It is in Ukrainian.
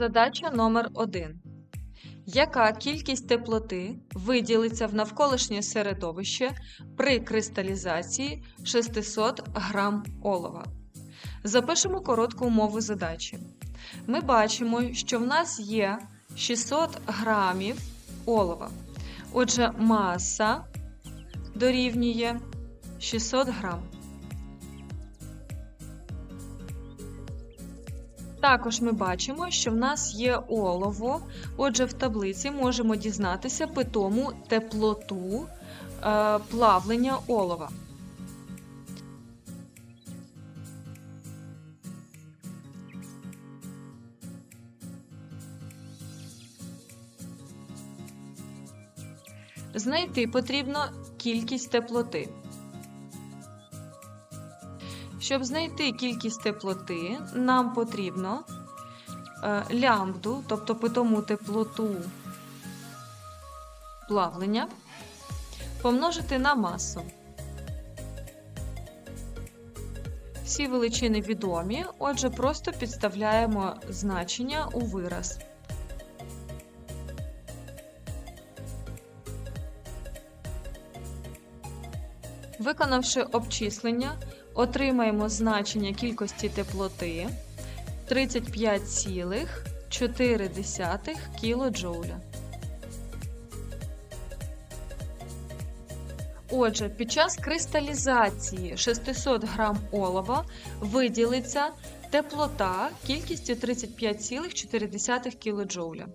Задача номер 1. Яка кількість теплоти виділиться в навколишнє середовище при кристалізації 600 грам олова? Запишемо коротку умову задачі. Ми бачимо, що в нас є 600 грамів олова. Отже, маса дорівнює 600 грам. Також ми бачимо, що в нас є олово. Отже, в таблиці можемо дізнатися питому теплоту е, плавлення олова. Знайти потрібно кількість теплоти. Щоб знайти кількість теплоти, нам потрібно е, лямбду, тобто питому теплоту плавлення, помножити на масу. Всі величини відомі, отже, просто підставляємо значення у вираз. Виконавши обчислення, отримаємо значення кількості теплоти 35,4 кілоджоуля. Отже, під час кристалізації 600 грам олова виділиться теплота кількістю 35,4 кілоджоуля.